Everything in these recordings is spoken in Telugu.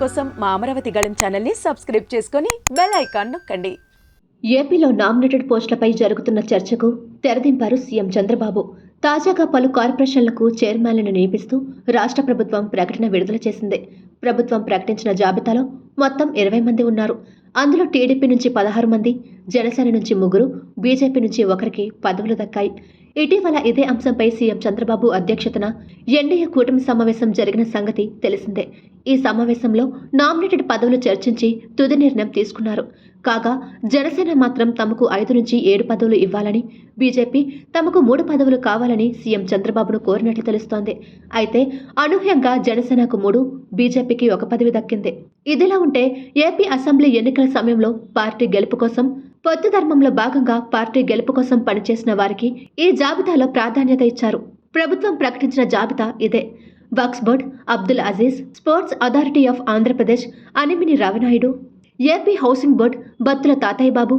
కోసం మా అమరావతి గళం ఛానల్ని సబ్స్క్రైబ్ చేసుకుని బెల్ ఐకాన్ నొక్కండి. ఏపీలో నామినేటెడ్ పోస్టులపై జరుగుతున్న చర్చకు తెరదింపారు సీఎం చంద్రబాబు. తాజాగా పలు కార్పొరేషన్లకు చైర్మన్లను నియమిస్తూ రాష్ట్ర ప్రభుత్వం ప్రకటన విడుదల చేసింది. ప్రభుత్వం ప్రకటించిన జాబితాలో మొత్తం ఇరవై మంది ఉన్నారు. అందులో టీడీపీ నుంచి పదహారు మంది జనసేన నుంచి ముగ్గురు బీజేపీ నుంచి ఒకరికి పదవులు దక్కాయి. ఇటీవల ఇదే అంశంపై సీఎం చంద్రబాబు అధ్యక్షతన ఎన్డీఏ కూటమి సమావేశం జరిగిన సంగతి తెలిసిందే. ఈ సమావేశంలో నామినేటెడ్ పదవులు చర్చించి తుది నిర్ణయం తీసుకున్నారు. కాగా జనసేన మాత్రం తమకు ఐదు నుంచి ఏడు పదవులు ఇవ్వాలని బీజేపీ తమకు మూడు పదవులు కావాలని సీఎం చంద్రబాబును కోరినట్లు తెలుస్తోంది. అయితే అనూహ్యంగా జనసేనకు మూడు బీజేపీకి ఒక పదవి దక్కింది. ఇదిలా ఉంటే ఏపీ అసెంబ్లీ ఎన్నికల సమయంలో పార్టీ గెలుపు కోసం పొత్తు ధర్మంలో భాగంగా పార్టీ గెలుపు కోసం పనిచేసిన వారికి ఈ జాబితాలో ప్రాధాన్యత ఇచ్చారు. ప్రభుత్వం ప్రకటించిన జాబితా ఇదే. Waqf board Abdul Aziz sports authority of Andhra Pradesh Animini Ravinaidu AP housing board Battula Tatayya Babu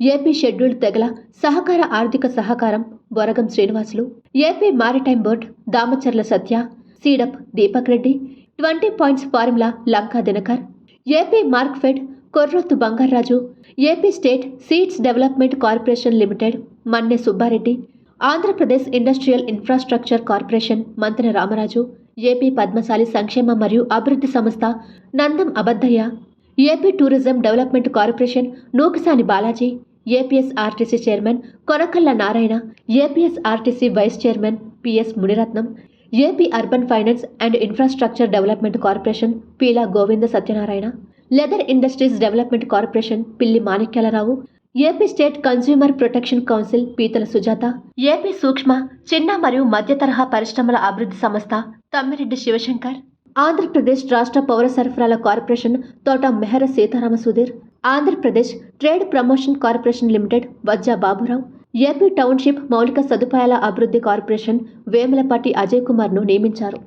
AP scheduled తెగల సహకార ఆర్థిక సహకారం Varagam Srinivasulu AP maritime board Damacharla Satya SEEDAP Deepak Reddy twenty points formula Lanka Dinakar AP Markfed Korrothu Bangaraju AP state seeds development corporation limited Manne Subbareddy Andhra Pradesh industrial infrastructure corporation Mantri Ramaraju AP Padmasali సంక్షేమ మరియు అభివృద్ధి సంస్థ Nandam Abaddayya AP tourism development corporation Nookasani Balaji APSRTC chairman Konakalla Narayana APSRTC vice chairman PS Muniratnam AP urban finance and infrastructure development corporation Peela Govinda Satyanarayana leather industries development corporation Pilli Manikyalarao AP state consumer protection council Peethala Sujatha AP సూక్ష్మ చిన్న మరియు మధ్య తరహా పరిశ్రమల అభివృద్ధి సంస్థ తమ్మిరెడ్డి శివశంకర్ ఆంధ్రప్రదేశ్ రాష్ట్ర పౌర సరఫరాల corporation Thota Mehar Sitarama Sudheer Andhra Pradesh trade promotion corporation limited Vajja Baburao AP township మౌలిక సదుపాయాల అభివృద్ధి కార్పొరేషన్ వేములపాటి అజయ్ కుమార్ను నియమించారు.